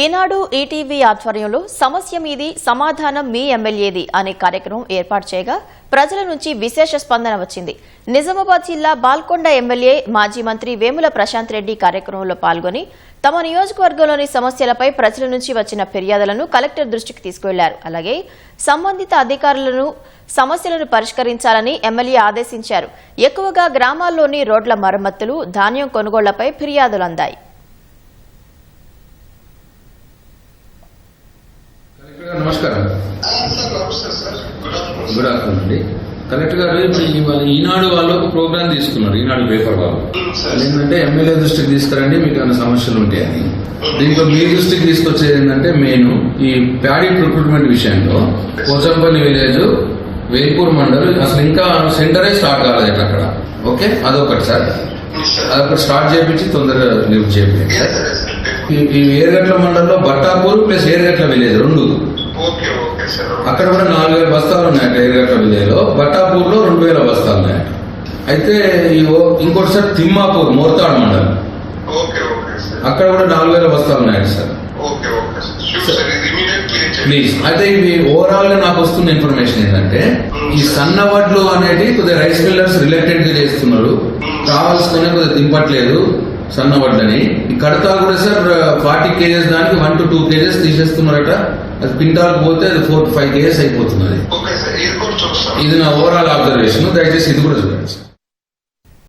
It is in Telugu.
ఈనాడు ఈటీవీ ఆధ్వర్యంలో సమస్య మీది సమాధానం మీ ఎమ్మెల్యేది అనే కార్యక్రమం ఏర్పాటు చేయగా ప్రజల నుంచి విశేష స్పందన వచ్చింది. నిజామాబాద్ జిల్లా బాల్కొండ ఎమ్మెల్యే మాజీ మంత్రి వేముల ప్రశాంత్ రెడ్డి కార్యక్రమంలో పాల్గొని తమ నియోజకవర్గంలోని సమస్యలపై ప్రజల నుంచి వచ్చిన ఫిర్యాదులను కలెక్టర్ దృష్టికి తీసుకువెళ్ళారు. అలాగే సంబంధిత అధికారులను సమస్యలను పరిష్కరించాలని ఎమ్మెల్యే ఆదేశించారు. ఎక్కువగా గ్రామాల్లోని రోడ్ల మరమ్మతులు ధాన్యం కొనుగోళ్ళపై ఫిర్యాదులు అందాయి కలెక్టర్ గారు నమస్కారం. గుడ్ ఆఫ్టర్నూన్ అండి. కలెక్టర్ గారు ఇప్పుడు ఈనాడు వాళ్ళు ఒక ప్రోగ్రామ్ తీసుకున్నారు ఈనాడు పేపర్ వాళ్ళు. ఏంటంటే ఎమ్మెల్యే దృష్టికి తీసుకురండి మీకు ఏమైనా సమస్యలు ఉంటాయని దీంట్లో మీ దృష్టికి తీసుకొచ్చేది ఏంటంటే మెయిన్ ఈ ప్యాడీ రిక్రూట్మెంట్ విషయంలో పోచంపల్లి విలేజ్ వేల్పూర్ మండల్ అసలు ఇంకా సెంటరే స్టార్ట్ కాలేదు అక్కడ. ఓకే? అదొకటి సార్. అదొకటి స్టార్ట్ చేయించి తొందరగా లిఫ్ట్ చేయండి ఈ- ఈ ఏరుగట్ల మండలంలో బట్టాపూర్ ప్లస్ ఏరుగట్ల విలేజ్ రెండు. అక్కడ కూడా నాలుగు వేల బస్తాలు ఉన్నాయట విలేజ్లో బట్టాపూర్లో రెండు వేల బస్తాలు ఉన్నాయట. అయితే ఇంకోటి సార్ తిమ్మాపూర్ మోర్తాడ్ మండలం. అక్కడ కూడా నాలుగు వేల బస్తాలు ఉన్నాయట సార్. ప్లీజ్. అయితే ఇవి ఓవరాల్గా నాకు వస్తున్న ఇన్ఫర్మేషన్ ఏంటంటే ఈ సన్న వడ్లు అనేది కొద్దిగా రైస్ మిల్లర్స్ రిలేటెడ్గా చేస్తున్నారు. కావాల్సుకునే కొద్దిగా దింపట్లేదు సన్న వడ్లని ఈ కడతా కూడా సార్ ఫార్టీ కేజెస్ దానికి వన్ టు టూ కేజెస్ తీసేస్తున్నారట. అది క్వింటాల్ పోతే అది ఫోర్ టు ఫైవ్ కేజెస్ అయిపోతున్నది. చూస్తాం ఇది నా ఓవరాల్ అబ్జర్వేషన్ దయచేసి ఇది కూడా చూడండి సార్